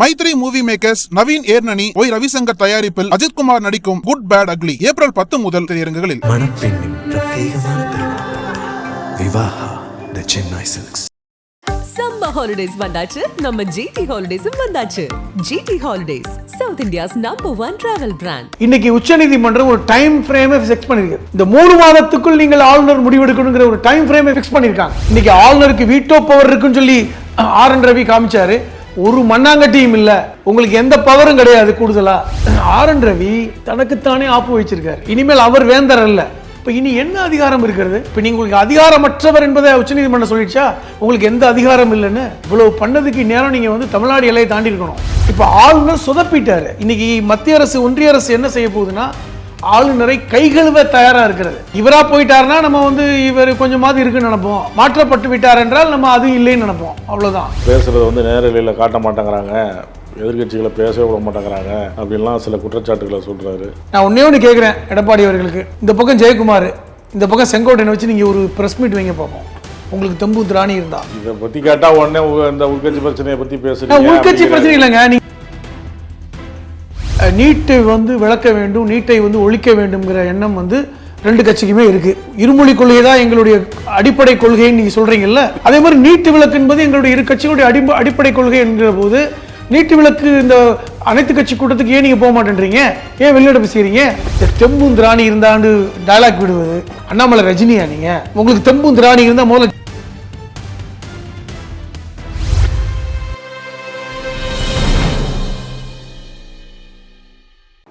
Mythri movie makers Naveen Yerneni Y Ravishankar தயாரிப்பில் அஜித்குமார் நடிக்கும் good bad ugly April பத்து முதல் திரையரங்குகளில். ஹாலிடேஸ் வந்தாச்சு. நம்ம ஜிடி ஹாலிடேஸும் வந்தாச்சு. GT holidays south India's number one travel brand இன்னைக்கு உச்சநீதிமன்றம் ஒரு டைம் ஃப்ரேமை ஃபிக்ஸ் பண்ணிருக்கு. இந்த மூணு மாதத்துக்குள் நீங்கள் ஆளுநர் முடிவெடுக்கணுங்கிற ஒரு டைம் ஃப்ரேமை ஃபிக்ஸ் பண்ணிருக்காங்க. இன்னைக்கு ஆளுநருக்கு வீட்டோ பவர் இருக்குன்னு சொல்லி ஆர் என் ரவி காமிச்சாரு. ஒரு மண்ணாங்கட்டியும் இல்லை. உங்களுக்கு எந்த பவரும் கிடையாது கூடுதலா. ஆர் என் ரவி தனக்குத்தானே ஆப்பு வச்சிருக்காரு. இனிமேல் அவர் வேந்தர் அல்ல. இப்போ இனி என்ன அதிகாரம் இருக்கிறது? இப்போ நீங்கள் உங்களுக்கு அதிகாரமற்றவர் என்பதை உச்சநீதிமன்றம் சொல்லிடுச்சா? உங்களுக்கு எந்த அதிகாரம் இல்லைன்னு? இவ்வளவு பண்ணதுக்கு நேரம் நீங்கள் வந்து தமிழ்நாடு எல்லையை தாண்டி இருக்கணும் இப்போ ஆளுநர் சொதப்பிட்டாரு. இன்னைக்கு மத்திய அரசு ஒன்றிய அரசு என்ன செய்ய போகுதுன்னா ஆளுநரை கைகழுவ தயாரா இருக்கிறது. இவரா போயிட்டாருன்னா நம்ம வந்து இவர் கொஞ்சமாவது இருக்குன்னு நினைப்போம். மாற்றப்பட்டு விட்டார் என்றால் நம்ம அது இல்லைன்னு நினைப்போம். அவ்வளவுதான். பேசுகிறத வந்து நேரலையில் காட்ட மாட்டேங்கிறாங்க. எதிர்க்கட்சிகளை பேசவே விட மாட்டேங்கிறாங்க. அப்படின்லாம் சில குற்றச்சாட்டுகளை சொல்கிறாரு நான் ஒண்ணே ஒன்று கேட்குறேன் எடப்பாடி அவர்களுக்கு. இந்த பக்கம் ஜெயக்குமார் இந்த பக்கம் செங்கோட்டையனை வச்சு நீங்கள் ஒரு ப்ரெஸ் மீட் வைங்க பார்ப்போம் உங்களுக்கு தெம்பு திராணி இருந்தா. இதை பற்றி கேட்டால் உடனே இந்த உள்கட்சி பிரச்சனையை பற்றி பேசுறீங்க உள்கட்சி பிரச்சனை இல்லைங்க. நீட்டை வந்து விளக்க வேண்டும் நீட்டை வந்து ஒழிக்க வேண்டும்ங்கிற எண்ணம் வந்து ரெண்டு கட்சிக்குமே இருக்கு. இருமொழி கொள்கை தான் எங்களுடைய அடிப்படை கொள்கைன்னு நீங்க சொல்றீங்கல்ல? அதே மாதிரி நீட்டு விளக்கு என்பது எங்களுடைய இரு கட்சிகளுடைய அடி அடிப்படை கொள்கை என்கிற போது நீட்டு விளக்கு இந்த அனைத்து கட்சி கூட்டத்துக்கு ஏன் நீங்க போக மாட்டேன்றீங்க? ஏன் வெளிநடப்பு செய்றீங்க? இந்த தெம்பும் திராணி இருந்தாண்டு டைலாக் விடுவது. அண்ணாமலை ரஜினியா நீங்க? உங்களுக்கு தெம்பும் திராணி இருந்தா முதல்ல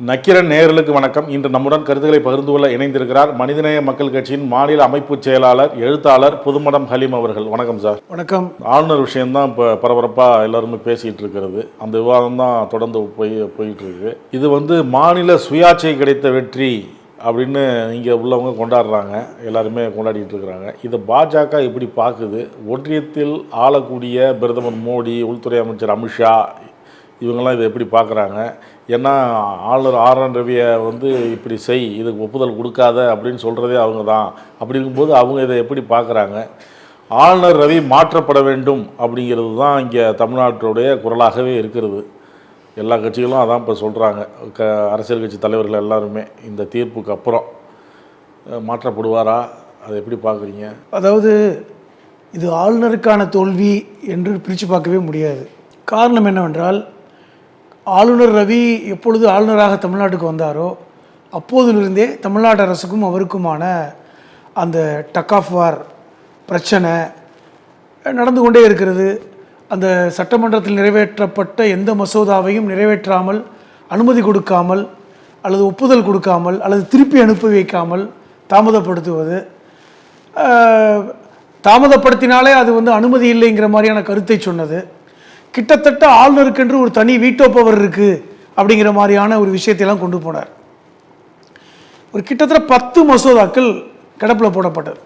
நக்கிரன் நேயர்களுக்கு வணக்கம். இன்று நம்முடன் கருத்துக்களை பகிர்ந்து கொள்ள இணைந்திருக்கிறார் மனிதநேய மக்கள் கட்சியின் மாநில அமைப்பு செயலாளர் எழுத்தாளர் புதுமடம் ஹலீம் அவர்கள். வணக்கம் சார். வணக்கம். ஆளுநர் விஷயம்தான் இப்போ பரபரப்பாக எல்லாருமே பேசிகிட்டு இருக்கிறது. அந்த விவாதம் தான் தொடர்ந்து போய் போயிட்டு இருக்கு. இது வந்து மாநில சுயாட்சி கிடைத்த வெற்றி அப்படின்னு இங்கே உள்ளவங்க கொண்டாடுறாங்க. எல்லாருமே கொண்டாடிட்டு இருக்கிறாங்க. இதை பாஜக எப்படி பார்க்குது? ஒன்றியத்தில் ஆளக்கூடிய பிரதமர் மோடி உள்துறை அமைச்சர் அமித்ஷா இவங்கெல்லாம் இதை எப்படி பார்க்குறாங்க? ஏன்னா ஆளுநர் ஆர் என் ரவியை வந்து இப்படி செய் இதுக்கு ஒப்புதல் கொடுக்காத அப்படின்னு சொல்கிறதே அவங்க தான். அப்படி இருக்கும்போது அவங்க இதை எப்படி பார்க்குறாங்க? ஆளுநர் ரவி மாற்றப்பட வேண்டும் அப்படிங்கிறது தான் இங்கே தமிழ்நாட்டுடைய குரலாகவே இருக்கிறது. எல்லா கட்சிகளும் அதான் இப்போ சொல்கிறாங்க க அரசியல் கட்சி தலைவர்கள் எல்லாருமே இந்த தீர்ப்புக்கு அப்புறம் மாற்றப்படுவாரா? அதை எப்படி பார்க்குறீங்க? அதாவது இது ஆளுநருக்கான தோல்வி என்று பிரித்து பார்க்கவே முடியாது. காரணம் என்னவென்றால் ஆளுநர் ரவி எப்பொழுது ஆளுநராக தமிழ்நாட்டுக்கு வந்தாரோ அப்போதிலிருந்தே தமிழ்நாடு அரசுக்கும் அவருக்குமான அந்த டக் ஆஃப் வார் பிரச்சனை நடந்து கொண்டே இருக்கிறது. அந்த சட்டமன்றத்தில் நிறைவேற்றப்பட்ட எந்த மசோதாவையும் நிறைவேற்றாமல் அனுமதி கொடுக்காமல் அல்லது ஒப்புதல் கொடுக்காமல் அல்லது திருப்பி அனுப்பி வைக்காமல் தாமதப்படுத்துவது. தாமதப்படுத்தினாலே அது வந்து அனுமதி இல்லைங்கிற மாதிரியான கருத்தை சொன்னது. கிட்டத்தட்ட ஆளுநருக்கென்று ஒரு தனி வீட்டோ பவர் இருக்கு அப்படிங்கிற மாதிரியான ஒரு விஷயத்தையெல்லாம் கொண்டு போனார். ஒரு கிட்டத்தட்ட பத்து மசோதாக்கள் கிடப்பில் போடப்பட்டது.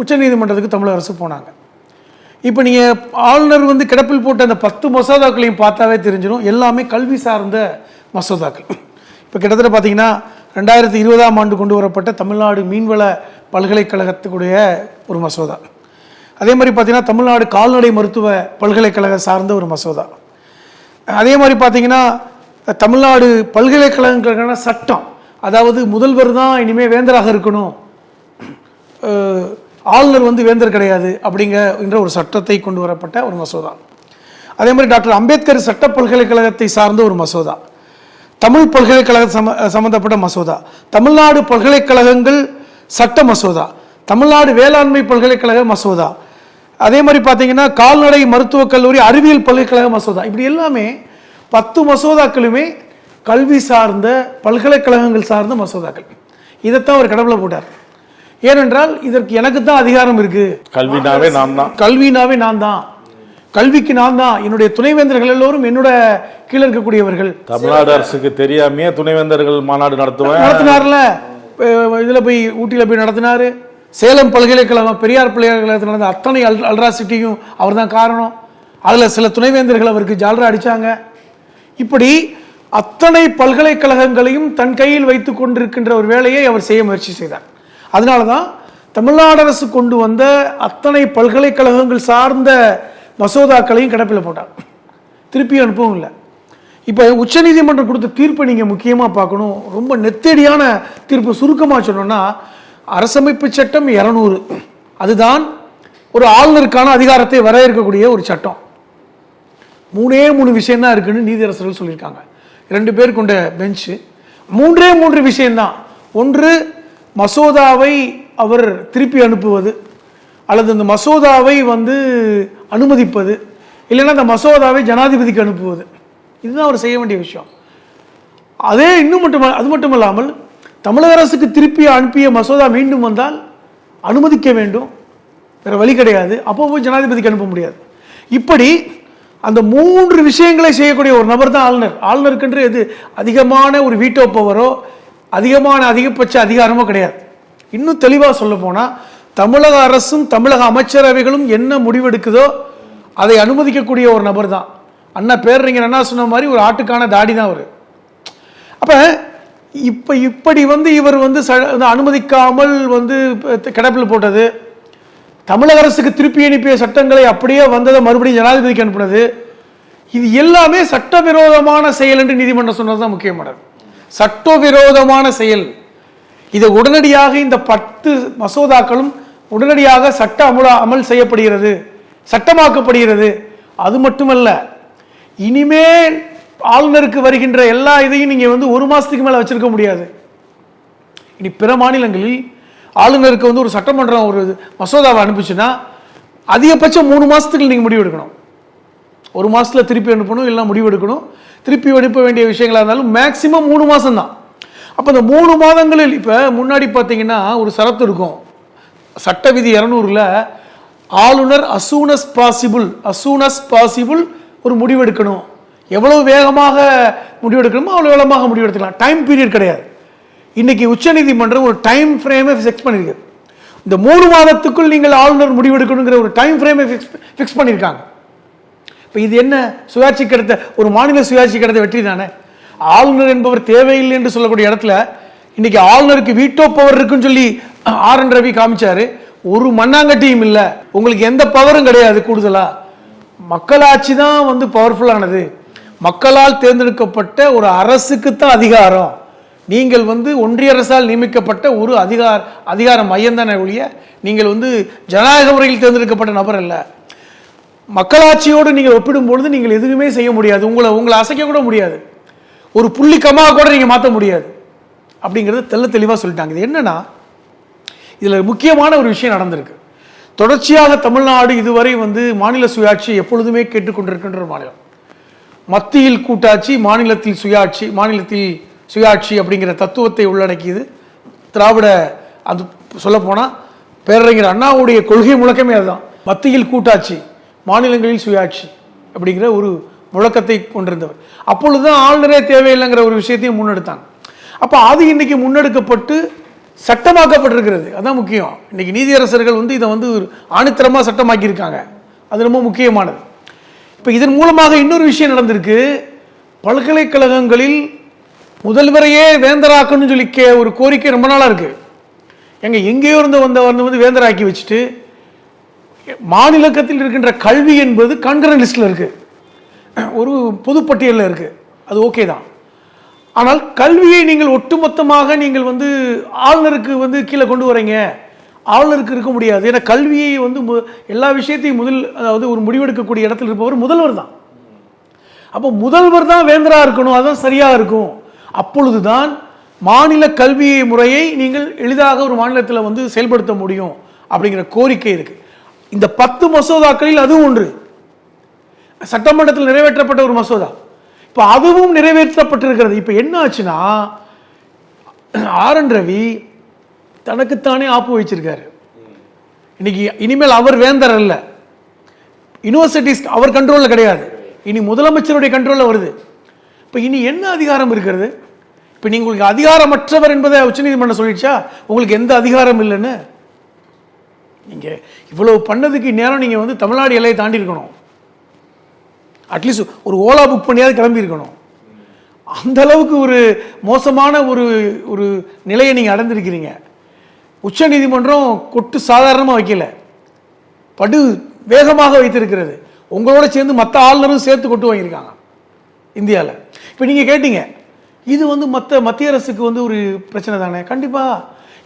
உச்சநீதிமன்றத்துக்கு தமிழக அரசு போனாங்க. இப்போ நீங்கள் ஆளுநர் வந்து கிடப்பில் போட்ட அந்த பத்து மசோதாக்களையும் பார்த்தாவே தெரிஞ்சிடும். எல்லாமே கல்வி சார்ந்த மசோதாக்கள். இப்போ கிட்டத்தட்ட பார்த்தீங்கன்னா ரெண்டாயிரத்தி இருபதாம் ஆண்டு கொண்டு வரப்பட்ட தமிழ்நாடு மீன்வள பல்கலைக்கழகத்துக்குடைய ஒரு மசோதா. அதே மாதிரி பார்த்தீங்கன்னா தமிழ்நாடு கால்நடை மருத்துவ பல்கலைக்கழக சார்ந்த ஒரு மசோதா. அதே மாதிரி பார்த்தீங்கன்னா தமிழ்நாடு பல்கலைக்கழகங்களுக்கான சட்டம் அதாவது முதல்வர் தான் இனிமேல் வேந்தராக இருக்கணும். ஆளுநர் வந்து வேந்தர் கிடையாது அப்படிங்கிற என்ற ஒரு சட்டத்தை கொண்டு வரப்பட்ட ஒரு மசோதா. அதே மாதிரி டாக்டர் அம்பேத்கர் சட்ட பல்கலைக்கழகத்தை சார்ந்த ஒரு மசோதா. தமிழ் பல்கலைக்கழக சம சம்மந்தப்பட்ட மசோதா. தமிழ்நாடு பல்கலைக்கழகங்கள் சட்ட மசோதா. தமிழ்நாடு வேளாண்மை பல்கலைக்கழக மசோதா. அதே மாதிரி பார்த்தீங்கன்னா கால்நடை மருத்துவக் கல்லூரி அறிவியல் பல்கலைக்கழக மசோதா. இப்படி எல்லாமே பத்து மசோதாக்களுமே கல்வி சார்ந்த பல்கலைக்கழகங்கள் சார்ந்த மசோதாக்கள். இதைத்தான் அவர் கடவுளை போட்டார். ஏனென்றால் இதற்கு எனக்கு தான் அதிகாரம் இருக்கு. கல்வினாவே நான் தான். கல்வினாவே நான் தான். கல்விக்கு நான் தான். என்னுடைய துணைவேந்தர்கள் எல்லோரும் என்னோட கீழே இருக்கக்கூடியவர்கள். தமிழ்நாடு அரசுக்கு தெரியாமையே துணைவேந்தர்கள் மாநாடு நடத்துவேன். நடத்தினார்ல? இதுல போய் ஊட்டியில போய் நடத்தினாரு? சேலம் பல்கலைக்கழகம் பெரியார் பல்கலைக்கழகத்தில் நடந்த அத்தனை அல் அல்ட்ராசிட்டியும் அவர் தான் காரணம். அதில் சில துணைவேந்தர்கள் அவருக்கு ஜால்ரா அடித்தாங்க இப்படி அத்தனை பல்கலைக்கழகங்களையும் தன் கையில் வைத்து கொண்டிருக்கின்ற ஒரு வேலையை அவர் செய்ய முயற்சி செய்தார். அதனால தான் தமிழ்நாடு அரசு கொண்டு வந்த அத்தனை பல்கலைக்கழகங்கள் சார்ந்த மசோதாக்களையும் கிடப்பில் போட்டார். திருப்பி அனுப்பவும் இல்லை. இப்போ உச்சநீதிமன்றம் கொடுத்த தீர்ப்பை நீங்கள் முக்கியமாக பார்க்கணும். ரொம்ப நெத்தடியான தீர்ப்பு சுருக்கமாக சொன்னோன்னா அரசமைப்பு சட்டம் இரநூறு. அதுதான் ஒரு ஆளுநருக்கான அதிகாரத்தை வரையறுக்கக்கூடிய ஒரு சட்டம். மூணே மூணு விஷயம் தான் இருக்குன்னு நீதியரசர்கள் சொல்லியிருக்காங்க. ரெண்டு பேர் கொண்ட பெஞ்சு. மூன்றே மூன்று விஷயம்தான். ஒன்று மசோதாவை அவர் திருப்பி அனுப்புவது அல்லது அந்த மசோதாவை வந்து அனுமதிப்பது இல்லைன்னா அந்த மசோதாவை ஜனாதிபதிக்கு அனுப்புவது. இதுதான் அவர் செய்ய வேண்டிய விஷயம். அதே இன்னும் மட்டும் அது மட்டும் இல்லாமல் தமிழக அரசுக்கு திருப்பி அனுப்பிய மசோதா மீண்டும் வந்தால் அனுமதிக்க வேண்டும். வேற வழி கிடையாது. அப்போ போய் ஜனாதிபதிக்கு அனுப்ப முடியாது. இப்படி அந்த மூன்று விஷயங்களை செய்யக்கூடிய ஒரு நபர் தான் ஆளுநர். ஆளுநருக்கென்று எது? அதிகமான ஒரு வீட்டோ பவரோ அதிகமான அதிகபட்ச அதிகாரமோ கிடையாது. இன்னும் தெளிவாக சொல்ல போனால் தமிழக அரசும் தமிழக அமைச்சரவைகளும் என்ன முடிவெடுக்குதோ அதை அனுமதிக்கக்கூடிய ஒரு நபர் தான். அண்ணா பேரறிஞர் அண்ணா சொன்ன மாதிரி ஒரு ஆட்டுக்கான தாடி தான் அவர். அப்போ இப்போ இப்படி வந்து இவர் வந்து ச அனுமதிக்காமல் வந்து கிடப்பில் போட்டது. தமிழக அரசுக்கு திருப்பி அனுப்பிய சட்டங்களை அப்படியே வந்ததை மறுபடியும் ஜனாதிபதிக்கு அனுப்புனது. இது எல்லாமே சட்டவிரோதமான செயல் என்று நீதிமன்றம் சொன்னது தான் முக்கியமானது சட்டவிரோதமான செயல். இதை உடனடியாக இந்த பத்து மசோதாக்களும் உடனடியாக சட்ட அமுல அமல் செய்யப்படுகிறது சட்டமாக்கப்படுகிறது. அது மட்டுமல்ல இனிமேல் ஆளுநருக்கு வருகின்ற எல்லா இதையும் நீங்கள் வந்து ஒரு மாதத்துக்கு மேலே வச்சிருக்க முடியாது. இனி பிற மாநிலங்களில் ஆளுநருக்கு வந்து ஒரு சட்டமன்றம் ஒரு மசோதாவை அனுப்பிச்சுன்னா அதிகபட்சம் மூணு மாதத்துக்கு நீங்கள் முடிவு எடுக்கணும். ஒரு மாதத்தில் திருப்பி அனுப்பணும் இல்லை முடிவு எடுக்கணும். திருப்பி அனுப்ப வேண்டிய விஷயங்களாக இருந்தாலும் மேக்சிமம் மூணு மாதம் தான் அப்போ இந்த மூணு மாதங்களில் இப்போ முன்னாடி பார்த்தீங்கன்னா ஒரு சரத்து இருக்கும். சட்ட விதி இரநூறுல ஆளுநர் அசூனஸ் பாசிபிள் அசூனஸ் பாசிபிள் ஒரு முடிவெடுக்கணும் எவ்வளவு வேகமாக முடிவெடுக்கணுமோ அவ்வளோ வேகமாக முடிவெடுக்கலாம் டைம் பீரியட் கிடையாது. இன்னைக்கு உச்சநீதிமன்றம் ஒரு டைம் ஃப்ரேமை ஃபிக்ஸ் பண்ணியிருக்கு இந்த மூணு மாதத்துக்குள் நீங்கள் ஆளுநர் முடிவெடுக்கணுங்கிற ஒரு டைம் ஃப்ரேமை ஃபிக்ஸ் ஃபிக்ஸ் பண்ணியிருக்காங்க இப்போ இது என்ன சுயாட்சி கிடைத்த ஒரு மாநில சுயாட்சி கிடைத்த வெற்றி தானே? ஆளுநர் என்பவர் தேவையில்லை என்று சொல்லக்கூடிய இடத்துல இன்னைக்கு ஆளுநருக்கு வீட்டோ பவர் இருக்குன்னு சொல்லி ஆர் என் ரவி காமிச்சாரு. ஒரு மண்ணாங்கட்டியும் இல்லை. உங்களுக்கு எந்த பவரும் கிடையாது கூடுதலாக மக்களாட்சி தான் வந்து பவர்ஃபுல்லானது மக்களால் தேர்ந்தெடுக்கப்பட்ட ஒரு அரசுக்கு தான் அதிகாரம். நீங்கள் வந்து ஒன்றிய அரசால் நியமிக்கப்பட்ட ஒரு அதிகார அதிகார மையம்தானே ஒழிய நீங்கள் வந்து ஜனநாயக முறையில் தேர்ந்தெடுக்கப்பட்ட நபர் அல்ல. மக்களாட்சியோடு நீங்கள் ஒப்பிடும்பொழுது நீங்கள் எதுவுமே செய்ய முடியாது. உங்களை உங்களை அசைக்க கூட முடியாது. ஒரு புள்ளி கூட நீங்கள் மாற்ற முடியாது. அப்படிங்கிறது தெள்ள தெளிவாக சொல்லிட்டாங்க. இது என்னன்னா இதில் முக்கியமான ஒரு விஷயம் நடந்திருக்கு. தொடர்ச்சியாக தமிழ்நாடு இதுவரை வந்து மாநில சுயாட்சி எப்பொழுதுமே கேட்டுக்கொண்டிருக்கின்ற ஒரு மாநிலம். மத்தியில் கூட்டாட்சி மாநிலத்தில் சுயாட்சி மாநிலத்தில் சுயாட்சி அப்படிங்கிற தத்துவத்தை உள்ளடக்கியது. திராவிட அது சொல்லப்போனால் பேரறிஞர் அண்ணாவுடைய கொள்கை முழக்கமே அதுதான். மத்தியில் கூட்டாட்சி மாநிலங்களில் சுயாட்சி அப்படிங்கிற ஒரு முழக்கத்தை கொண்டிருந்தவர். அப்பொழுது தான் ஆளுநரே தேவையில்லைங்கிற ஒரு விஷயத்தையும் முன்னெடுத்தாங்க. அப்போ அது இன்றைக்கி முன்னெடுக்கப்பட்டு சட்டமாக்கப்பட்டிருக்கிறது. அதுதான் முக்கியம். இன்றைக்கி நீதியரசர்கள் வந்து இதை வந்து ஒரு ஆணித்தரமாக சட்டமாக்கியிருக்காங்க. அது ரொம்ப முக்கியமானது. இப்போ இதன் மூலமாக இன்னொரு விஷயம் நடந்திருக்கு. பல்கலைக்கழகங்களில் முதல்வரையே வேந்தராக்கணும்னு சொல்லி கே ஒரு கோரிக்கை ரொம்ப நாளாக இருக்கு. எங்கள் எங்கேயோ இருந்து வந்தவர் வந்து வேந்தராக்கி வச்சுட்டு மாநிலக்கத்தில் இருக்கின்ற கல்வி என்பது கண்கரன் லிஸ்ட்டில் இருக்குது ஒரு பொதுப்பட்டியலில் இருக்குது அது ஓகே தான். ஆனால் கல்வியை நீங்கள் ஒட்டுமொத்தமாக நீங்கள் வந்து ஆளுநருக்கு வந்து கீழே கொண்டு வரீங்க. ஆளுநருக்கு இருக்க முடியாது. ஏன்னா கல்வியை வந்து மு- எல்லா விஷயத்தையும் முதல் அதாவது ஒரு முடிவெடுக்கக்கூடிய இடத்துல இருப்பவர் முதல்வர் தான். அப்போ முதல்வர் தான் வேந்தராக இருக்கணும் அதுதான் சரியாக இருக்கும். அப்பொழுதுதான் மாநில கல்வி முறையை நீங்கள் எளிதாக ஒரு மாநிலத்தில் வந்து செயல்படுத்த முடியும் அப்படிங்கிற கோரிக்கை இருக்குது இந்த பத்து மசோதாக்களில் அதுவும் ஒன்று. சட்டமன்றத்தில் நிறைவேற்றப்பட்ட ஒரு மசோதா. இப்போ அதுவும் நிறைவேற்றப்பட்டிருக்கிறது. இப்போ என்ன ஆச்சுன்னா ஆர் என் ரவி தனக்குத்தானே ஆப்பு வச்சிருக்காரு. இன்னைக்கு இனிமேல் அவர் வேந்தர் அல்ல. யூனிவர்சிட்டிஸ் அவர் கண்ட்ரோலில் கிடையாது. இனி முதலமைச்சருடைய கண்ட்ரோலில் வருது. இப்போ இனி என்ன அதிகாரம் இருக்கிறது? இப்போ நீங்கள் உங்களுக்கு அதிகாரமற்றவர் என்பதை உச்சநீதிமன்றம் சொல்லிடுச்சா? உங்களுக்கு எந்த அதிகாரம் இல்லைன்னு? நீங்கள் இவ்வளவு பண்ணதுக்கு நேரம் நீங்கள் வந்து தமிழ்நாடு எல்லையை தாண்டி இருக்கணும். அட்லீஸ்ட் ஒரு ஓலா புக் பண்ணியாவது கிளம்பி இருக்கணும். அந்த அளவுக்கு ஒரு மோசமான ஒரு ஒரு நிலையை நீங்கள் அடைந்திருக்கிறீங்க. உச்சநீதிமன்றம் கொட்டு சாதாரணமாக வைக்கல. படு வேகமாக வைத்திருக்கிறது. உங்களோட சேர்ந்து மற்ற ஆளுநரும் சேர்த்து கொண்டு வாங்கியிருக்காங்க இந்தியாவில் இப்போ நீங்கள் கேட்டீங்க இது வந்து மற்ற மத்திய அரசுக்கு வந்து ஒரு பிரச்சனை தானே? கண்டிப்பாக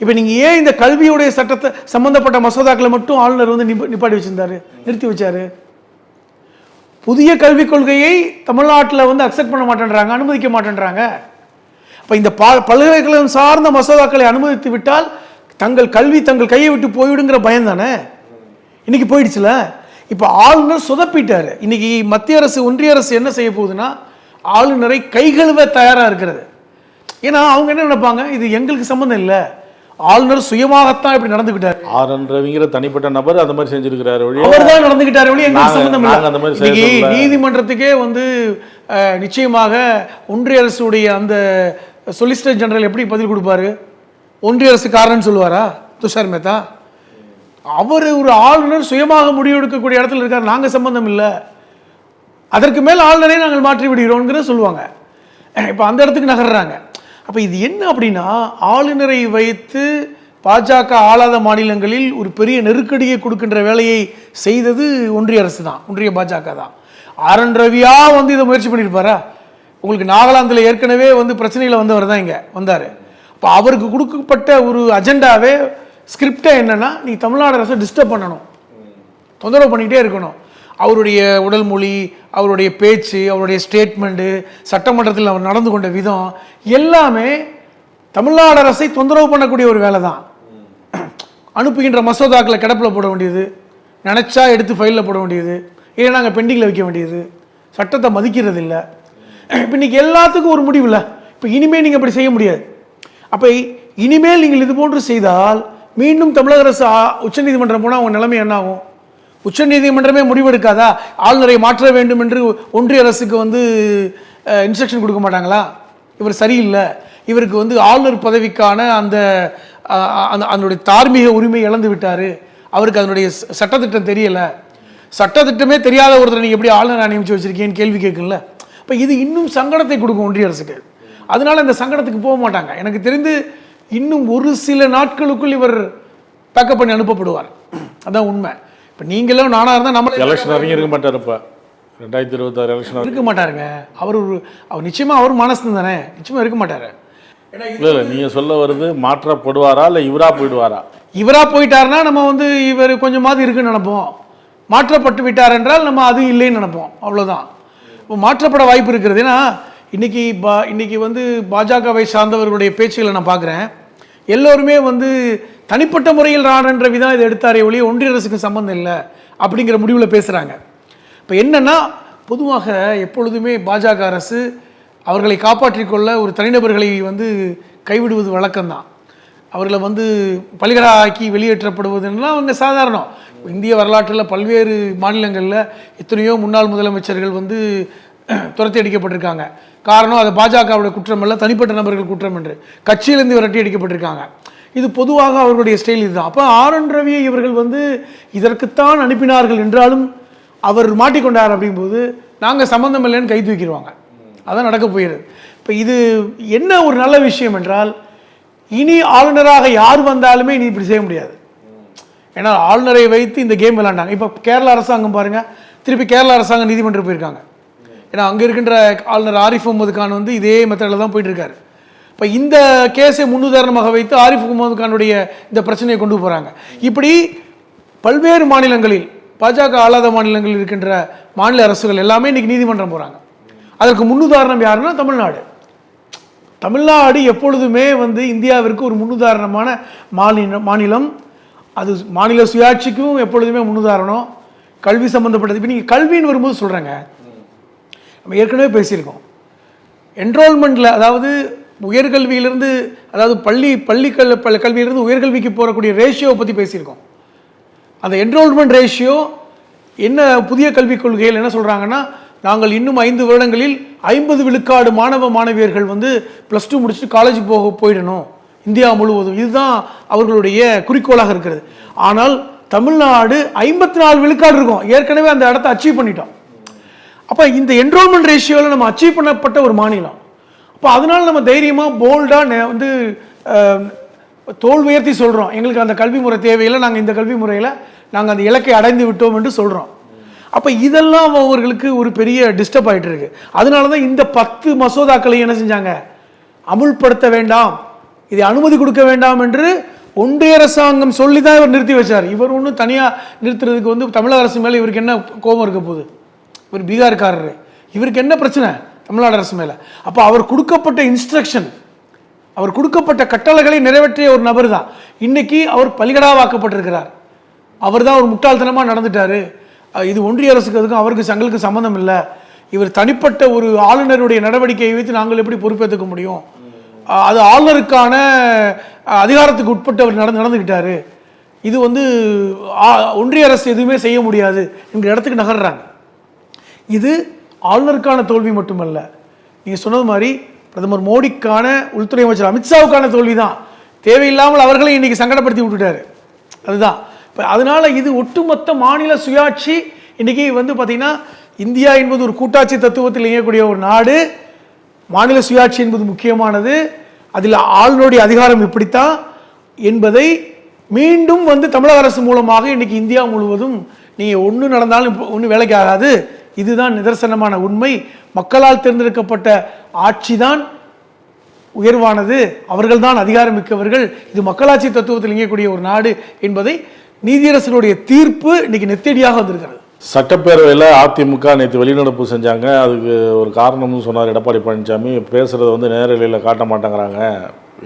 இப்போ நீங்கள் ஏன் இந்த கல்வியுடைய சட்டத்தை சம்மந்தப்பட்ட மசோதாக்களை மட்டும் ஆளுநர் வந்து நிப்ப- நிப்பாட்டி வச்சிருந்தாரு நிறுத்தி வச்சாரு? புதிய கல்விக் கொள்கையை தமிழ்நாட்டில் வந்து அக்செப்ட் பண்ண மாட்டேன்றாங்க அனுமதிக்க மாட்டேன்றாங்க. அப்போ இந்த பா பல்கலைக்கழகம் சார்ந்த மசோதாக்களை அனுமதித்து விட்டால் தங்கள் கல்வி தங்கள் கையை விட்டு போய்விடுங்கிற பயம் தானே? இன்னைக்கு போயிடுச்சுல? இப்போ ஆளுநர் சொதப்பிட்டாரு. இன்னைக்கு மத்திய அரசு ஒன்றிய அரசு என்ன செய்ய போகுதுன்னா ஆளுநரை கைகழுவ தயாராக இருக்கிறது. ஏன்னா அவங்க என்ன நினைப்பாங்க? இது எங்களுக்கு சம்மந்தம் இல்லை. ஆளுநர் சுயமாகத்தான் இப்படி நடந்துக்கிட்டாரு ஆர் என் ரவிங்கிற தனிப்பட்ட நபர் அந்த மாதிரி செஞ்சிருக்கிறாரு அவர் தான் நடந்துக்கிட்டாரு ஒழிய எங்களுக்கு சம்மந்தம் இல்லை. இன்னைக்கு. நீதிமன்றத்துக்கே வந்து நிச்சயமாக ஒன்றிய அரசுடைய அந்த சொலிசிட்டர் ஜெனரல் எப்படி பதில் கொடுப்பாரு? ஒன்றிய அரசு காரணம்னு சொல்லுவாரா துஷார் மேத்தா? அவர் ஒரு ஆளுநர் சுயமாக முடிவெடுக்கக்கூடிய இடத்துல இருக்கார் நாங்கள் சம்பந்தம் இல்லை. அதற்கு மேல் ஆளுநரை நாங்கள் மாற்றி விடுகிறோம்ங்கிற சொல்லுவாங்க. இப்போ அந்த இடத்துக்கு நகர்றாங்க. அப்போ இது என்ன அப்படின்னா ஆளுநரை வைத்து பாஜக ஆளாத மாநிலங்களில் ஒரு பெரிய நெருக்கடியை கொடுக்கின்ற வேலையை செய்தது ஒன்றிய அரசு தான் ஒன்றிய பாஜக தான். ஆர் என் ரவியா வந்து இதை முயற்சி பண்ணியிருப்பாரா உங்களுக்கு நாகாலாந்தில் ஏற்கனவே வந்து பிரச்சனையில் வந்தவர் தான் இங்கே வந்தார். இப்போ அவருக்கு கொடுக்கப்பட்ட ஒரு அஜெண்டாவே ஸ்கிரிப்டே என்னென்னா நீ தமிழ்நாடு அரசை டிஸ்டர்ப் பண்ணணும். தொந்தரவு பண்ணிக்கிட்டே இருக்கணும். அவருடைய உடல் மொழி அவருடைய பேச்சு அவருடைய ஸ்டேட்மெண்ட்டு சட்டமன்றத்தில் அவர் நடந்து கொண்ட விதம் எல்லாமே தமிழ்நாடு அரசை தொந்தரவு பண்ணக்கூடிய ஒரு வேலை தான் அனுப்புகின்ற மசோதாக்களை கிடப்பில் போட வேண்டியது நினச்சா எடுத்து ஃபைலில் போட வேண்டியது இல்லை நாங்கள் பெண்டிங்கில் வைக்க வேண்டியது சட்டத்தை மதிக்கிறது இல்லை இப்போ இன்னைக்கு எல்லாத்துக்கும் ஒரு முடிவு இல்லை இப்போ இனிமேல் நீங்கள் அப்படி செய்ய முடியாது. அப்போ இனிமேல் நீங்கள் இது போன்று செய்தால் மீண்டும் தமிழக அரசு உச்சநீதிமன்றம் போனால் அவங்க நிலைமை என்ன ஆகும் உச்சநீதிமன்றமே முடிவெடுக்காதா? ஆளுநரை மாற்ற வேண்டும் என்று ஒன்றிய அரசுக்கு வந்து இன்ஸ்ட்ரக்ஷன் கொடுக்க மாட்டாங்களா? இவர் சரியில்லை. இவருக்கு வந்து ஆளுநர் பதவிக்கான அந்த அந்த அதனுடைய தார்மீக உரிமை இழந்து விட்டார். அவருக்கு அதனுடைய சட்டத்திட்டம் தெரியலை. சட்டத்திட்டமே தெரியாத ஒருத்தரை நீங்கள் எப்படி ஆளுநர் நியமிச்சு வச்சுருக்கீங்கன்னு கேள்வி கேட்கல இப்போ இது இன்னும் சங்கடத்தை கொடுக்கும் ஒன்றிய அரசுக்கு. அதனால இந்த சங்கடத்துக்கு போக மாட்டாங்க. எனக்கு தெரிந்து இன்னும் ஒரு சில நாட்களுக்குள் இவர் பேக்கப் பண்ணி அனுப்பப்படுவார். அதான் உண்மை. இப்ப நீங்களும் நானா இருந்தா நம்மளே எலெக்ஷன் வரைக்கும் இருக்க மாட்டார் இப்போ. ரெண்டாயிரத்தி இருபத்தாறு எலெக்ஷன் இருக்க மாட்டாருங்க. அவர் ஒரு அவர் நிச்சயமா அவர் மனசு தானே. நிச்சயமா இருக்க மாட்டாரு. இல்லை இல்லை நீங்கள் சொல்ல வருது மாற்றப்படுவாரா இல்லை இவரா போயிடுவாரா? இவரா போயிட்டாருன்னா நம்ம வந்து இவர் கொஞ்சமாவது இருக்குன்னு நினைப்போம். மாற்றப்பட்டு விட்டார் என்றால் நம்ம அது இல்லைன்னு நினைப்போம். அவ்வளவுதான். இப்போ மாற்றப்பட வாய்ப்பு இருக்கிறது. ஏன்னா இன்றைக்கி பா இன்னைக்கு வந்து பாஜகவை சார்ந்தவர்களுடைய பேச்சுகளை நான் பார்க்குறேன். எல்லோருமே வந்து தனிப்பட்ட முறையில் ராணன்ற விதம் இதை எடுத்தாரே ஒழிய ஒன்றிய அரசுக்கு சம்மந்தம் இல்லை அப்படிங்கிற முடிவில் பேசுகிறாங்க இப்போ என்னென்னா பொதுவாக எப்பொழுதுமே பாஜக அரசு அவர்களை காப்பாற்றிக்கொள்ள ஒரு தனிநபர்களை வந்து கைவிடுவது வழக்கம்தான். அவர்களை வந்து பலிகடாக்கி வெளியேற்றப்படுவதுன்னா அவங்க சாதாரணம். இந்திய வரலாற்றில் பல்வேறு மாநிலங்களில் எத்தனையோ முன்னாள் முதலமைச்சர்கள் வந்து துரத்தி அடிக்கப்பட்டிருக்காங்க காரணம் அது பாஜகவுடைய குற்றம் அல்ல தனிப்பட்ட நபர்கள் குற்றம் என்று. கட்சியிலிருந்து விரட்டி அடிக்கப்பட்டிருக்காங்க. இது பொதுவாக அவர்களுடைய ஸ்டைல் இதுதான். அப்போ ஆர் என் ரவியை இவர்கள் வந்து இதற்குத்தான் அனுப்பினார்கள் என்றாலும் அவர் மாட்டிக்கொண்டார் அப்படிங்கும்போது நாங்கள் சம்மந்தம் இல்லைன்னு கை தூக்கிடுவாங்க. அதான் நடக்க போயிடுது இப்போ இது என்ன ஒரு நல்ல விஷயம் என்றால் இனி ஆளுநராக யார் வந்தாலுமே இனி இப்படி செய்ய முடியாது. ஏன்னா ஆளுநரை வைத்து இந்த கேம் விளாண்டாங்க. இப்போ கேரள அரசாங்கம் பாருங்க திருப்பி கேரள அரசாங்கம் நீதிமன்றம் போயிருக்காங்க. ஏன்னா அங்கே இருக்கின்ற ஆளுநர் ஆரிஃப் முகமது கான் வந்து இதே மெத்தடில் தான் போயிட்டுருக்காரு. இப்போ இந்த கேஸை முன்னுதாரணமாக வைத்து ஆரிஃப் முகமது கானுடைய இந்த பிரச்சனையை கொண்டு போகிறாங்க இப்படி பல்வேறு மாநிலங்களில் பாஜக ஆளாத மாநிலங்களில் இருக்கின்ற மாநில அரசுகள் எல்லாமே இன்றைக்கி நீதிமன்றம் போகிறாங்க அதற்கு முன்னுதாரணம் யாருன்னா தமிழ்நாடு. தமிழ்நாடு எப்பொழுதுமே வந்து இந்தியாவிற்கு ஒரு முன்னுதாரணமான மாநில மாநிலம். அது மாநில சுயாட்சிக்கும் எப்பொழுதுமே முன்னுதாரணம். கல்வி சம்மந்தப்பட்டது இப்போ நீங்கள் கல்வின்னு வரும்போது சொல்கிறேங்க நம்ம ஏற்கனவே பேசியிருக்கோம். என்ரோல்மெண்ட்டில் அதாவது உயர்கல்வியிலிருந்து அதாவது பள்ளி பள்ளி கல் பள்ளி- கல்வியிலிருந்து உயர்கல்விக்கு போகக்கூடிய ரேஷியோவை பற்றி பேசியிருக்கோம். அந்த என்ரோல்மெண்ட் ரேஷியோ என்ன புதிய கல்விக் கொள்கையில் என்ன சொல்கிறாங்கன்னா நாங்கள் இன்னும் ஐந்து வருடங்களில் ஐம்பது விழுக்காடு மாணவ மாணவியர்கள் வந்து ப்ளஸ் டூ முடிச்சுட்டு காலேஜ் போக போயிடணும். இந்தியா முழுவதும். இதுதான் அவர்களுடைய குறிக்கோளாக இருக்கிறது. ஆனால் தமிழ்நாடு ஐம்பத்தி நாலு விழுக்காடு இருக்கும். ஏற்கனவே அந்த இடத்த அச்சீவ் பண்ணிட்டோம். அப்போ இந்த என்ரோல்மெண்ட் ரேஷியோவில் நம்ம அச்சீவ் பண்ணப்பட்ட ஒரு மாநிலம். அப்போ அதனால நம்ம தைரியமாக போல்டாக வந்து தோல் உயர்த்தி சொல்கிறோம் எங்களுக்கு அந்த கல்வி முறை தேவையில்லை நாங்கள் இந்த கல்வி முறையில் நாங்கள் அந்த இலக்கை அடைந்து விட்டோம் என்று சொல்கிறோம் அப்போ இதெல்லாம் அவர்களுக்கு ஒரு பெரிய டிஸ்டர்ப் ஆகிட்டு இருக்கு அதனால தான் இந்த பத்து மசோதாக்களை என்ன செஞ்சாங்க? அமுல்படுத்த வேண்டாம். இதை அனுமதி கொடுக்க வேண்டாம் என்று ஒன்றிய அரசாங்கம் சொல்லி தான் இவர் நிறுத்தி வச்சார். இவர் ஒன்றும் தனியாக நிறுத்துறதுக்கு வந்து தமிழக அரசு மேலே இவருக்கு என்ன கோபம் இருக்க போகுது? இவர் பீகார்காரர். இவருக்கு என்ன பிரச்சனை? தமிழ்நாடு அரசு மேலே. அப்போ அவர் கொடுக்கப்பட்ட இன்ஸ்ட்ரக்ஷன் அவர் கொடுக்கப்பட்ட கட்டளைகளை நிறைவேற்றிய ஒரு நபர் தான் இன்னைக்கு அவர் பலிகடாவாக்கப்பட்டிருக்கிறார். அவர் தான் ஒரு முட்டாள்தனமாக நடந்துட்டாரு. இது ஒன்றிய அரசுக்கு அதுக்கும் அவருக்கு சங்களுக்கு சம்மந்தம் இல்லை. இவர் தனிப்பட்ட ஒரு ஆளுநருடைய நடவடிக்கையை வைத்து நாங்கள் எப்படி பொறுப்பேற்றுக்க முடியும்? அது ஆளுநருக்கான அதிகாரத்துக்கு உட்பட்டு அவர் நடந்து நடந்துக்கிட்டாரு இது வந்து ஒன்றிய அரசு எதுவுமே செய்ய முடியாது என்கிற இடத்துக்கு நகர்றாங்க. இது ஆளுநருக்கான தோல்வி மட்டுமல்ல. நீங்கள் சொன்னது மாதிரி பிரதமர் மோடிக்கான உள்துறை அமைச்சர் அமித்ஷாவுக்கான தோல்வி தான் தேவையில்லாமல் அவர்களை இன்னைக்கு சங்கடப்படுத்தி விட்டுட்டாரு. அதுதான். இப்போ அதனால் இது ஒட்டுமொத்த மாநில சுயாட்சி இன்னைக்கு வந்து பார்த்திங்கன்னா இந்தியா என்பது ஒரு கூட்டாட்சி தத்துவத்தில் இயங்கக்கூடிய ஒரு நாடு. மாநில சுயாட்சி என்பது முக்கியமானது. அதில் ஆளுநருடைய அதிகாரம் இப்படித்தான் என்பதை மீண்டும் வந்து தமிழக அரசு மூலமாக இன்றைக்கி இந்தியா முழுவதும் நீங்கள் ஒன்று நடந்தாலும் ஒன்றும் வேலைக்கு ஆகாது. இதுதான் நிதர்சனமான உண்மை. மக்களால் தேர்ந்தெடுக்கப்பட்ட ஆட்சி தான் உயர்வானது. அவர்கள்தான் அதிகாரம் மிக்கவர்கள் இது மக்களாட்சி தத்துவத்தில் இயங்கக்கூடிய ஒரு நாடு என்பதை நீதியரசனுடைய தீர்ப்பு இன்னைக்கு நெத்தடியாக வந்திருக்கிறது. சட்டப்பேரவையில் அதிமுக நேற்று வெளிநடப்பு செஞ்சாங்க. அதுக்கு ஒரு காரணம்னு சொன்னார் எடப்பாடி பழனிசாமி. பேசுகிறத வந்து நேரலையில் காட்ட மாட்டேங்கிறாங்க.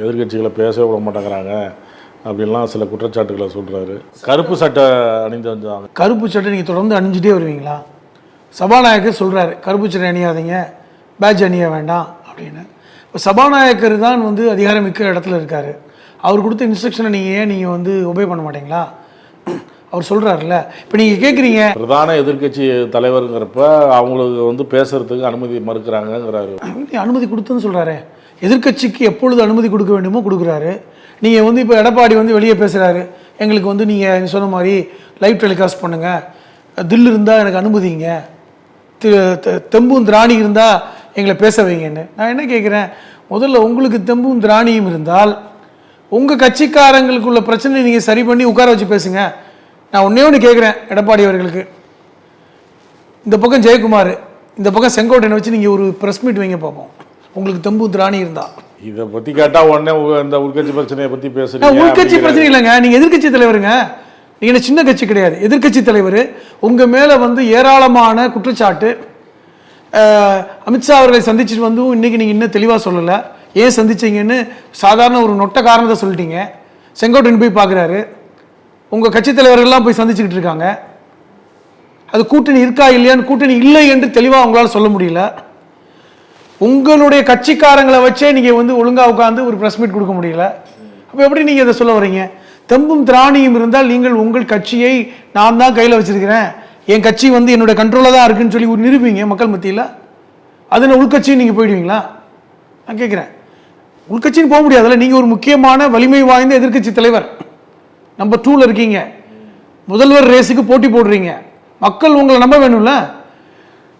எதிர்க்கட்சிகளை பேசவே விட மாட்டேங்கிறாங்க. அப்படின்லாம் சில குற்றச்சாட்டுகளை சொல்கிறாரு கருப்பு சட்டை அணிந்து வந்தாங்க. கருப்பு சட்டை நீங்கள் தொடர்ந்து அணிஞ்சிட்டே வருவீங்களா? சபாநாயகர் சொல்கிறாரு கருப்பு சட்டை அணியாதீங்க பேட்ச் அணிய வேண்டாம் அப்படின்னு. இப்போ சபாநாயகர் தான் வந்து அதிகாரம் மிக்க இடத்துல இருக்காரு. அவர் கொடுத்த இன்ஸ்ட்ரக்ஷனை நீங்கள் ஏன் நீங்கள் வந்து ஒபே பண்ண மாட்டீங்களா? அவர் சொல்கிறாருல்ல இப்போ நீங்கள் கேட்குறீங்க பிரதான எதிர்க்கட்சி தலைவருங்கிறப்ப அவங்களுக்கு வந்து பேசுறதுக்கு அனுமதி மறுக்கிறாங்கங்கிறாரு. நீ அனுமதி கொடுத்துன்னு சொல்கிறாரே எதிர்க்கட்சிக்கு எப்பொழுது அனுமதி கொடுக்க வேண்டுமோ கொடுக்குறாரு. நீங்கள் வந்து இப்போ எடப்பாடி வந்து வெளியே பேசுகிறாரு எங்களுக்கு வந்து நீங்கள் சொன்ன மாதிரி லைவ் டெலிகாஸ்ட் பண்ணுங்கள் தில் இருந்தால் எனக்கு அனுமதிங்க. தெம்பும் திராணி இருந்தால் எங்களை பேச வைங்கன்னு. நான் என்ன கேட்குறேன் முதல்ல உங்களுக்கு தெம்பும் திராணியும் இருந்தால் உங்கள் கட்சிக்காரங்களுக்குள்ள பிரச்சனை நீங்கள் சரி பண்ணி உட்கார வச்சு பேசுங்க. நான் ஒன்றே ஒன்று கேட்குறேன் எடப்பாடி அவர்களுக்கு. இந்த பக்கம் ஜெயக்குமார் இந்த பக்கம் செங்கோட்டையனை வச்சு நீங்கள் ஒரு ப்ரெஸ் மீட் வைங்க பார்ப்போம் உங்களுக்கு தெம்பு திராணி இருந்தா. இதை பற்றி கேட்டால் உடனே இந்த உள்கட்சி பிரச்சனையை பற்றி நான் பேசுறீங்க உள்கட்சி. பிரச்சனை இல்லைங்க நீங்க எதிர்க்கட்சி தலைவருங்க. நீங்கள் சின்ன கட்சி கிடையாது. எதிர்க்கட்சி தலைவர் உங்கள் மேலே வந்து ஏராளமான குற்றச்சாட்டு அமித்ஷா அவர்களை சந்திச்சுட்டு வந்து இன்னைக்கு நீங்கள் இன்னும் தெளிவாக சொல்லலை. ஏன் சந்திச்சீங்கன்னு சாதாரண ஒரு நொட்ட காரணத்தை சொல்லிட்டீங்க. செங்கோட்டையன் போய் பார்க்குறாரு உங்கள் கட்சி தலைவர்கள்லாம் போய் சந்திச்சுக்கிட்டு இருக்காங்க. அது கூட்டணி இருக்கா இல்லையான்னு கூட்டணி இல்லை என்று தெளிவாக உங்களால் சொல்ல முடியல. உங்களுடைய கட்சிக்காரங்களை வச்சே நீங்கள் வந்து ஒழுங்காக உட்காந்து ஒரு ப்ரெஸ் மீட் கொடுக்க முடியல. அப்போ எப்படி நீங்கள் இதை சொல்ல வர்றீங்க தெம்பும் திராணியும் இருந்தால் நீங்கள் உங்கள் கட்சியை நான் தான் கையில் வச்சிருக்கிறேன். என் கட்சி வந்து என்னோட கண்ட்ரோல தான் இருக்குன்னு சொல்லி நிரூபிங்க மக்கள் மத்தியில். அதில் உள்கட்சியும் நீங்கள் போயிடுவீங்களா? நான் கேட்குறேன் உள்கட்சின்னு போக முடியாதுல்ல நீங்கள் ஒரு முக்கியமான வலிமை வாய்ந்த எதிர்க்கட்சி தலைவர். நம்பர் டூவில் இருக்கீங்க. முதல்வர் ரேஸுக்கு போட்டி போடுறீங்க. மக்கள் உங்களை நம்ப வேணும்ல?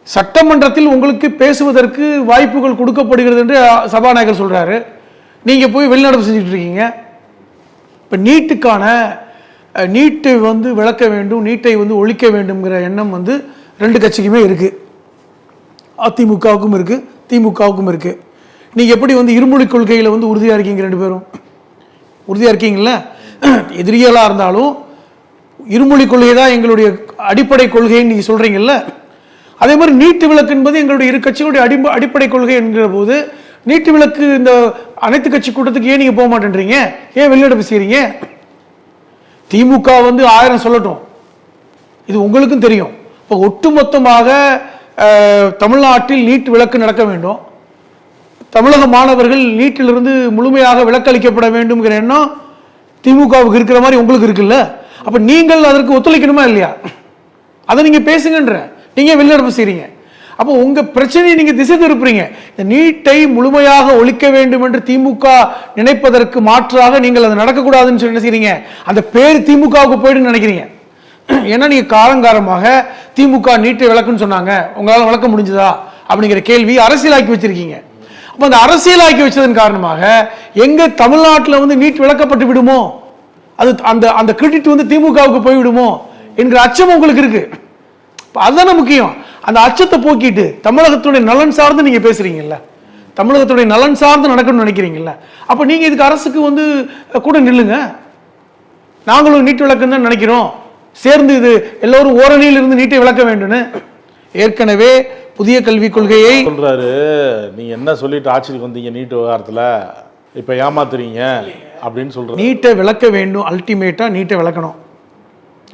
சட்டமன்றத்தில் உங்களுக்கு பேசுவதற்கு வாய்ப்புகள் கொடுக்கப்படுகிறது என்று சபாநாயகர் சொல்கிறாரு நீங்கள் போய் வெளிநடப்பு செஞ்சுட்டு இருக்கீங்க. இப்போ நீட்டுக்கான நீட்டை நீட்டு வந்து விளக்க வேண்டும் நீட்டை வந்து ஒழிக்க வேண்டும்ங்கிற எண்ணம் வந்து ரெண்டு கட்சிக்குமே இருக்குது அதிமுகவுக்கும் இருக்குது திமுகவுக்கும் இருக்குது நீங்கள் எப்படி வந்து இருமொழி கொள்கையில் வந்து உறுதியாக இருக்கீங்க ரெண்டு பேரும்? உறுதியாக இருக்கீங்கள எதிரிகளாக இருந்தாலும் இருமொழி கொள்கை தான் எங்களுடைய அடிப்படை கொள்கைன்னு நீங்கள் சொல்கிறீங்கல்ல அதே மாதிரி நீட்டு விளக்கு என்பது எங்களுடைய இரு கட்சிகளுடைய அடி அடிப்படை கொள்கை என்கிற போது நீட்டு விளக்கு இந்த அனைத்து கட்சி கூட்டத்துக்கு ஏன் நீங்க போக மாட்டேன்றீங்க? ஏன் வெளிநடப்பு செய்கிறீங்க திமுக வந்து ஆயிரம் சொல்லட்டும். இது உங்களுக்கும் தெரியும். இப்போ ஒட்டுமொத்தமாக தமிழ்நாட்டில் நீட் விளக்கு நடக்க வேண்டும். தமிழக மாணவர்கள் நீட்டிலிருந்து முழுமையாக விலக்களிக்கப்பட வேண்டும்ங்கிற எண்ணம் திமுகவுக்கு இருக்கிற மாதிரி உங்களுக்கு இருக்குல்ல? அப்போ நீங்கள் அதற்கு ஒத்துழைக்கணுமா இல்லையா? அதை நீங்கள் பேசுங்கன்ற. நீங்கள் வெளிநடப்பு செய்கிறீங்க அப்போ உங்க பிரச்சனையை நீங்க திசை திருப்புறீங்க. இந்த நீட்டை முழுமையாக ஒழிக்க வேண்டும் என்று திமுக நினைப்பதற்கு மாற்றாக நீங்கள் அது நடக்கக்கூடாதுன்னு சொல்லி என்ன அந்த பேர் திமுகவுக்கு போயிடுன்னு நினைக்கிறீங்க. ஏன்னா நீங்க காலங்காலமாக திமுக நீட்டை விளக்குன்னு சொன்னாங்க. உங்களால் விளக்க முடிஞ்சதா? அப்படிங்கிற கேள்வி அரசியலாக்கி வச்சிருக்கீங்க. அப்போ அந்த அரசியலாக்கி வச்சதன் காரணமாக எங்க தமிழ்நாட்டில் வந்து நீட் விளக்கப்பட்டு விடுமோ? அது அந்த அந்த கிரெடிட் வந்து திமுகவுக்கு போய்விடுமோ? என்கிற அச்சம் உங்களுக்கு இருக்கு. அதுதானே முக்கியம். அந்த அச்சத்தை போக்கிட்டு தமிழகத்துடைய நலன் சார்ந்து நீங்கள் பேசுகிறீங்கல்ல தமிழகத்துடைய நலன் சார்ந்து நடக்கணும்னு நினைக்கிறீங்கல்ல. அப்போ நீங்கள் இதுக்கு அரசுக்கு வந்து கூட நில்லுங்க. நாங்களும் நீட்டு விளக்குன்னு தான் நினைக்கிறோம். சேர்ந்து இது எல்லோரும் ஓரணியில் இருந்து நீட்டை விளக்க வேண்டும்னு. ஏற்கனவே புதிய கல்விக் கொள்கையை சொல்றாரு நீங்க என்ன சொல்லிட்டு ஆட்சிக்கு வந்தீங்க நீட் விவகாரத்துல? இப்ப ஏமாத்துறீங்க? அப்படின்னு சொல்றாரு. நீட்டை விளக்க வேண்டும் அல்டிமேட்டா நீட்டை விளக்கணும்.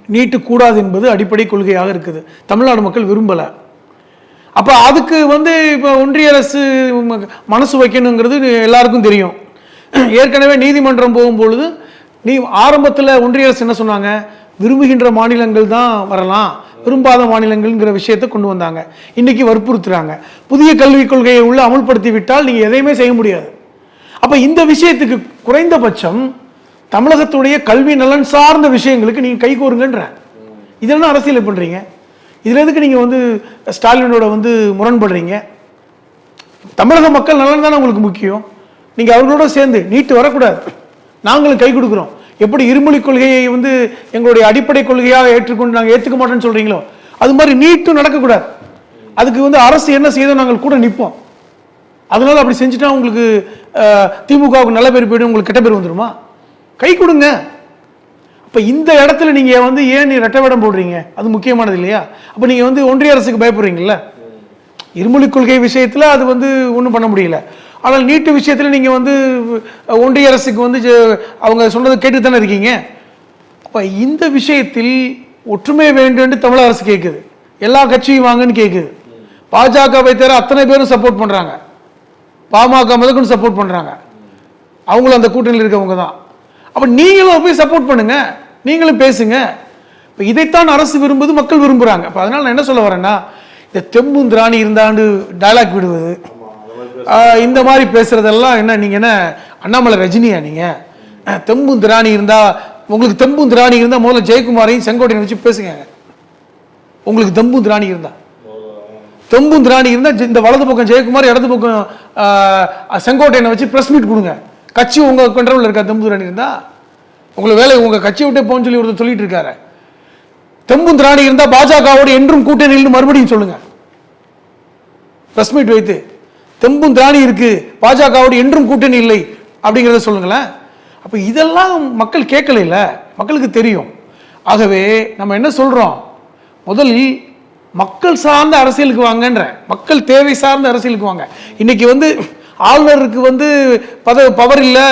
நீட்டு கூடாது என்பது அடிப்படை கொள்கையாக இருக்குது. தமிழ்நாடு மக்கள் விரும்பலை. அப்போ அதுக்கு வந்து இப்போ ஒன்றிய அரசு ம- மனசு வைக்கணுங்கிறது எல்லாருக்கும் தெரியும். ஏற்கனவே நீதிமன்றம் போகும்பொழுது நீ ஆரம்பத்தில் ஒன்றிய அரசு என்ன சொன்னாங்க? விரும்புகின்ற மாநிலங்கள் தான் வரலாம். விரும்பாத மாநிலங்கள்ங்கிற விஷயத்தை கொண்டு வந்தாங்க. இன்றைக்கி வற்புறுத்துறாங்க. புதிய கல்விக் கொள்கையை உள்ள அமுல்படுத்தி விட்டால் நீங்கள் எதையுமே செய்ய முடியாது. அப்போ இந்த விஷயத்துக்கு குறைந்தபட்சம் தமிழகத்துடைய கல்வி நலன் சார்ந்த விஷயங்களுக்கு நீங்கள் கை கோருங்கன்ற இதெல்லாம் அரசியல் பண்ணுறீங்க இதில் எதுக்கு நீங்கள் வந்து ஸ்டாலினோட வந்து முரண்படுறீங்க? தமிழக மக்கள் நலன் தானே உங்களுக்கு முக்கியம். நீங்கள் அவர்களோட சேர்ந்து நீட்டு வரக்கூடாது. நாங்களும் கை கொடுக்குறோம். எப்படி இருமொழி கொள்கையை வந்து எங்களுடைய அடிப்படை கொள்கையாக ஏற்றுக்கொண்டு நாங்கள் ஏற்றுக்க மாட்டோம்னு சொல்கிறீங்களோ அது மாதிரி நீட்டும் நடக்கக்கூடாது. அதுக்கு வந்து அரசு என்ன செய்யுதோ நாங்கள் கூட நிற்போம் அதனால அப்படி செஞ்சுட்டா உங்களுக்கு திமுகவுக்கு நல்ல பேர் போயிடும் உங்களுக்கு கெட்ட பேர் வந்துடுமா கை கொடுங்க. இப்போ இந்த இடத்துல நீங்கள் வந்து ஏன் நீ ரெட்டை வேடம் போடுறீங்க? அது முக்கியமானது இல்லையா? அப்போ நீங்கள் வந்து ஒன்றிய அரசுக்கு பயப்படுறீங்கல்ல? இருமொழி கொள்கை விஷயத்தில் அது வந்து ஒன்றும் பண்ண முடியல. ஆனால் நீட்டு விஷயத்தில் நீங்கள் வந்து ஒன்றிய அரசுக்கு வந்து அவங்க சொன்னதை கேட்டு தானே இருக்கீங்க? அப்போ இந்த விஷயத்தில் ஒற்றுமை வேண்டும் தமிழக அரசு கேட்குது எல்லா கட்சியும் வாங்கன்னு கேட்குது பாஜகவை தவிர அத்தனை பேரும் சப்போர்ட் பண்ணுறாங்க பாமக முதற்கொண்டு சப்போர்ட் பண்ணுறாங்க அவங்களும் அந்த கூட்டணியில் இருக்கவங்க தான். அப்போ நீங்களும் போய் சப்போர்ட் பண்ணுங்க. நீங்களும் பேசுங்க. இப்போ இதைத்தான் அரசு விரும்புவது மக்கள் விரும்புகிறாங்க அப்போ அதனால் நான் என்ன சொல்ல வரேன்னா இந்த தெம்பும் திராணி இருந்தாண்டு டைலாக் விடுவது. இந்த மாதிரி பேசுறதெல்லாம் என்ன நீங்கள் என்ன அண்ணாமலை ரஜினியா நீங்கள் தெம்பும் திராணி இருந்தால் உங்களுக்கு தெம்பும் திராணி இருந்தால் முதல்ல ஜெயக்குமாரையும் செங்கோட்டையும் வச்சு பேசுங்க. உங்களுக்கு தெம்பும் திராணி இருந்தால் தெம்பும் திராணி இருந்தால் இந்த வலது பக்கம் ஜெயக்குமார் இடது பக்கம் செங்கோட்டையனை வச்சு ப்ரெஸ் மீட் கொடுங்க. கட்சி உங்கள் கண்ட்ரோலில் இருக்கா? தெம்பு திராணி இருந்தா உங்களை வேலை உங்கள் கட்சியை விட்டே போகணும்னு சொல்லி ஒருத்தர் சொல்லிட்டு இருக்காரு. தெம்பும் திராணி இருந்தா பாஜகவோடு என்றும் கூட்டணியில் மறுபடியும் சொல்லுங்க. பிரஸ் மீட் வைத்து தெம்பும் திராணி இருக்கு பாஜகவோடு என்றும் கூட்டணி இல்லை அப்படிங்கிறத சொல்லுங்களேன். அப்போ இதெல்லாம் மக்கள் கேட்கல மக்களுக்கு தெரியும். ஆகவே நம்ம என்ன சொல்றோம்? முதலில் மக்கள் சார்ந்த அரசியலுக்கு வாங்கன்ற மக்கள் தேவை சார்ந்த அரசியலுக்கு வாங்க. இன்னைக்கு வந்து ஆளுநருக்கு வந்து பத பவர் இல்லை.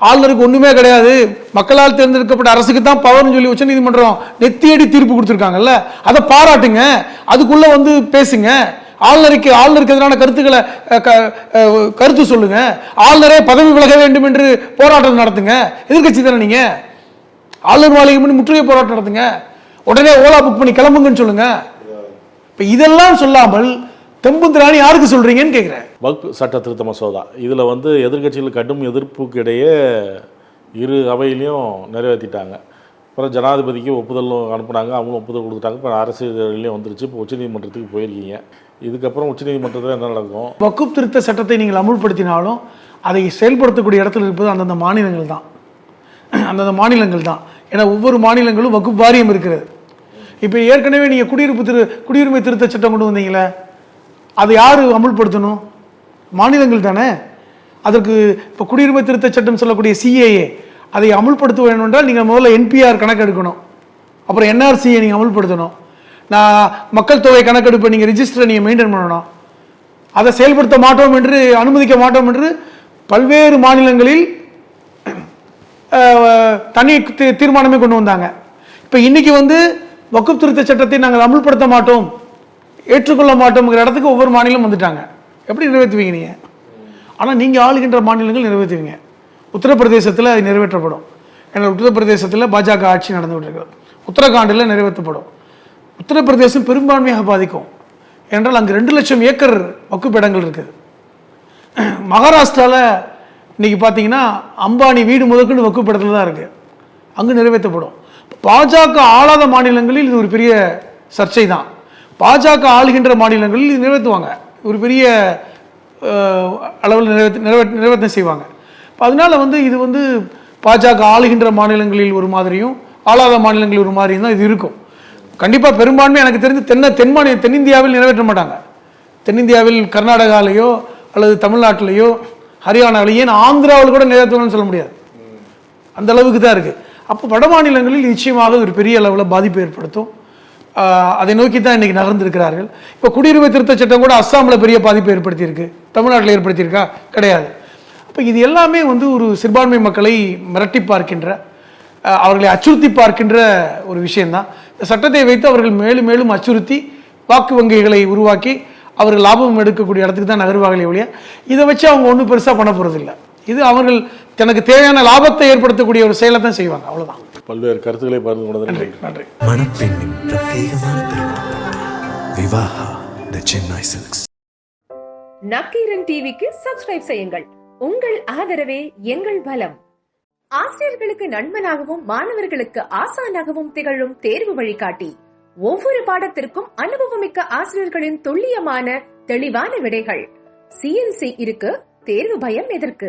ஆளுநருக்கு ஒன்றுமே கிடையாது. மக்களால் தேர்ந்தெடுக்கப்பட்ட அரசுக்கு தான் பவர்னு சொல்லி உச்சநீதிமன்றம் நெத்தியடி தீர்ப்பு கொடுத்துருக்காங்கல்ல. அதை பாராட்டுங்க. அதுக்குள்ளே வந்து பேசுங்க. ஆளுநருக்கு ஆளுநருக்கு எதிரான கருத்துக்களை க- கருத்து சொல்லுங்க. ஆளுநரே பதவி விலக வேண்டும் என்று போராட்டம் நடத்துங்க. எதிர்க்கட்சி தானே நீங்க? ஆளுநர் மாளிகை முன்னாடி முற்றுகை போராட்டம் நடத்துங்க. உடனே ஓலா புக் பண்ணி கிளம்புங்கன்னு சொல்லுங்க. இப்ப இதெல்லாம் சொல்லாமல் தெம்பு திராணி யாருக்கு சொல்றீங்கன்னு கேக்குறேன். வகுப்பு சட்ட திருத்த மசோதா. இதில் வந்து எதிர்க்கட்சிகள் கடும் எதிர்ப்புக்கு இடையே இரு அவையிலையும் நிறைவேற்றிட்டாங்க அப்புறம் ஜனாதிபதிக்கு ஒப்புதலும் அனுப்புனாங்க. அவங்களும் ஒப்புதல் கொடுத்துட்டாங்க. இப்போ அரசியலையும் வந்துருச்சு. இப்போ உச்சநீதிமன்றத்துக்கு போயிருக்கீங்க. இதுக்கப்புறம் உச்சநீதிமன்றத்தில் என்ன நடக்கும்? வக்குப் திருத்த சட்டத்தை நீங்கள் அமுல்படுத்தினாலும் அதை செயல்படுத்தக்கூடிய இடத்துல இருப்பது அந்தந்த மாநிலங்கள் தான். அந்தந்த மாநிலங்கள் தான். ஏன்னா ஒவ்வொரு மாநிலங்களும் வகுப்பு வாரியம் இருக்கிறது. இப்போ ஏற்கனவே நீங்கள் குடியிருப்பு திரு குடியுரிமை திருத்த சட்டம் கொண்டு வந்தீங்களே. அதை யார் அமுல்படுத்தணும்? மாநிலங்கள் தானே? அதற்கு இப்போ குடியுரிமை திருத்த சட்டம் சொல்லக்கூடிய சிஏஏ அதை அமுல்படுத்த வேண்டும் என்றால் நீங்கள் முதல்ல என்பிஆர் கணக்கெடுக்கணும். அப்புறம் என்ஆர்சியை நீங்கள் அமுல்படுத்தணும். நான் மக்கள் தொகை கணக்கெடுப்பை நீங்கள் ரிஜிஸ்டரை நீங்கள் மெயின்டைன் பண்ணணும். அதை செயல்படுத்த மாட்டோம் என்று அனுமதிக்க மாட்டோம் என்று பல்வேறு மாநிலங்களில் தனி தீ- தீர்மானமே கொண்டு வந்தாங்க. இப்போ இன்னைக்கு வந்து வக்குப் திருத்த சட்டத்தை நாங்கள் அமுல்படுத்த மாட்டோம். ஏற்றுக்கொள்ள மாட்டோம்ங்கிற இடத்துக்கு ஒவ்வொரு மாநிலம் வந்துட்டாங்க. எப்படி நிறைவேற்றுவீங்க நீங்கள் ஆனால் நீங்கள் ஆளுகின்ற மாநிலங்கள் நிறைவேற்றுவீங்க. உத்தரப்பிரதேசத்தில் அது நிறைவேற்றப்படும். ஏன்னா உத்தரப்பிரதேசத்தில் பாஜக ஆட்சி நடந்துகிட்டு இருக்கிறது உத்தரகாண்டில் நிறைவேற்றப்படும். உத்தரப்பிரதேசம் பெரும்பான்மையாக பாதிக்கும். என்றால் அங்கு ரெண்டு லட்சம் ஏக்கர் வக்குப்பிடங்கள் இருக்குது மகாராஷ்டிராவில் இன்றைக்கி பார்த்தீங்கன்னா அம்பானி வீடு முதற்கொண்டு வக்குப்பிடத்தில் தான் இருக்குது அங்கே நிறைவேற்றப்படும். பாஜக ஆளாத மாநிலங்களில் இது ஒரு பெரிய சர்ச்சை தான் பாஜக ஆளுகின்ற மாநிலங்களில் இது நிறைவேற்றுவாங்க. ஒரு பெரிய அளவில் நிறைவேற்ற நிறைவே நிறைவேற்றம் செய்வாங்க. அப்ப அதனால வந்து இது வந்து பாஜக ஆளுகின்ற மாநிலங்களில் ஒரு மாதிரியும் ஆளாத மாநிலங்களில் ஒரு மாதிரியும் தான் இது இருக்கும். கண்டிப்பாக பெரும்பான்மை எனக்கு தெரிந்து தென்ன தென்மாநில தென்னிந்தியாவில் நிறைவேற்ற மாட்டாங்க. தென்னிந்தியாவில் கர்நாடகாலேயோ அல்லது தமிழ்நாட்டிலேயோ ஹரியானாவிலேயோ ஏன் ஆந்திராவில் கூட நிறைவேற்றணும்னு சொல்ல முடியாது. அந்த அளவுக்கு தான் இருக்குது அப்போ வட மாநிலங்களில் நிச்சயமாக ஒரு பெரிய அளவில் பாதிப்பை ஏற்படுத்தும். அதை நோக்கி தான் இன்றைக்கி நகர்ந்திருக்கிறார்கள். இப்போ குடியுரிமை திருத்தச் சட்டம் கூட அஸ்ஸாமில் பெரிய பாதிப்பை ஏற்படுத்தியிருக்கு. தமிழ்நாட்டில் ஏற்படுத்தியிருக்கா? கிடையாது. அப்போ இது எல்லாமே வந்து ஒரு சிறுபான்மை மக்களை மிரட்டி பார்க்கின்ற அவர்களை அச்சுறுத்தி பார்க்கின்ற ஒரு விஷயந்தான் இந்த சட்டத்தை வைத்து அவர்கள் மேலும் மேலும் அச்சுறுத்தி வாக்கு வங்கிகளை உருவாக்கி அவர்கள் லாபம் எடுக்கக்கூடிய இடத்துக்கு தான் நகர்வார்களே ஒழிய இதை வச்சு அவங்க ஒன்றும் பெருசாக பண்ண போகிறதில்ல இது அவர்கள் தனக்கு தேவையான லாபத்தை ஏற்படுத்தக்கூடிய ஒரு செயலை தான் செய்வாங்க. அவ்வளவுதான். பல்வேறு கருத்துக்களை பகிர்ந்து கொண்டது நன்றி நன்றி. மணப்பெண்ணின் பிரத்யேகமான விவாஹா த சென்னை சில்க்ஸ். நக்கீரன் டிவிக்கு சப்ஸ்கிரைப் செய்யுங்கள். உங்கள் ஆதரவே எங்கள் பலம். ஆசிரியர்களுக்கு நண்பனாகவும் மாணவர்களுக்கு ஆசானாகவும் திகழும் தேர்வு வழிகாட்டி. ஒவ்வொரு பாடத்திற்கும் அனுபவமிக்க ஆசிரியர்களின் துல்லியமான தெளிவான விடைகள். சிஎன்சி இருக்கு தேர்வு பயம் எதற்கு?